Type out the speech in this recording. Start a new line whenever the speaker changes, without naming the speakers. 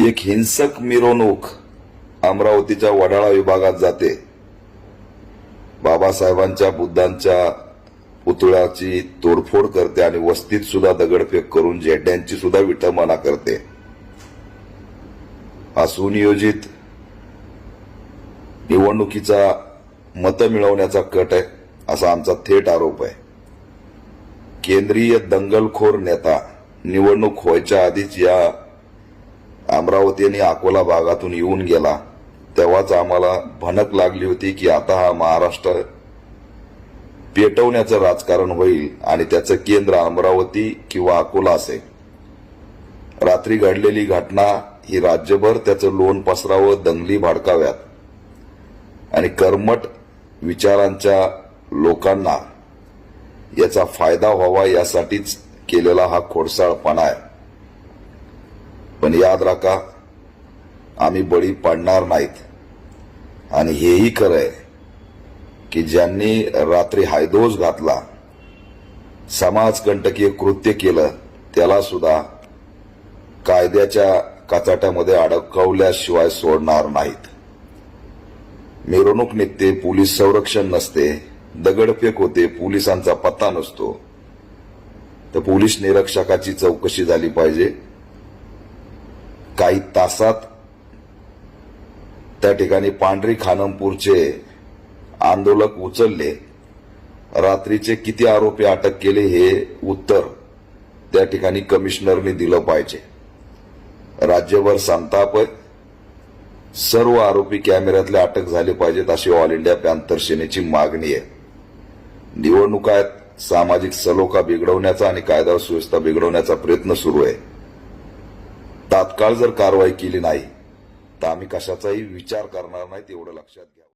एक हिंसक मिरवणूक अमरावतीच्या वडाळा विभागात जाते. बाबासाहेबांच्या बुद्धांच्या पुतळ्याची तोडफोड करते आणि वस्तीत सुद्धा दगडफेक करून झेंड्यांची सुद्धा विटंबना करते. हा सुनियोजित निवडणुकीचा मतं मिळवण्याचा कट आहे असा आमचा थेट आरोप आहे. केंद्रीय दंगलखोर नेता निवडणूक व्हायच्या आधीच या अमरावती आणि अकोला भागातून येऊन गेला. तेव्हाच आम्हाला भनक लागली होती की आता हा महाराष्ट्र पेटवण्याचं राजकारण होईल आणि त्याचं केंद्र अमरावती किंवा अकोला असेल. रात्री घडलेली घटना ही राज्यभर त्याचं लोण पसरावं दंगली भाडकाव्यात. आणि कर्मट विचारांच्या लोकांना याचा फायदा व्हावा यासाठीच केलेला हा खोडसाळपणा आहे. पण याद राखा आम्ही बळी पडणार नाहीत. आणि हेही खरं आहे की ज्यांनी रात्री हायदोस घातला समाजकंटकीय कृत्य केलं त्याला सुद्धा कायद्याच्या कचाट्यामध्ये अडकवल्याशिवाय सोडणार नाहीत. मिरवणूक निघते पोलीस संरक्षण नसते दगडफेक होते पोलिसांचा पत्ता नसतो. तर पोलीस निरीक्षकाची चौकशी झाली पाहिजे. काही तासात त्या ठिकाणी पांढरी खानमपूरचे आंदोलक उचलले. रात्रीचे किती आरोपी अटक केले हे उत्तर त्या ठिकाणी कमिशनरने दिलं पाहिजे. राज्यभर संताप सर्व आरोपी कॅमेऱ्यातले अटक झाले पाहिजेत अशी ऑल इंडिया पॅन्थर सेनेची मागणी आहे. निवडणुका आहेत. सामाजिक सलोखा बिघडवण्याचा आणि कायदा सुव्यवस्था बिघडवण्याचा प्रयत्न सुरू आहे. तात्काळ जर कारवाई केली नाही तर आम्ही कशाचाही विचार करणार नाही एवढं लक्षात घ्या.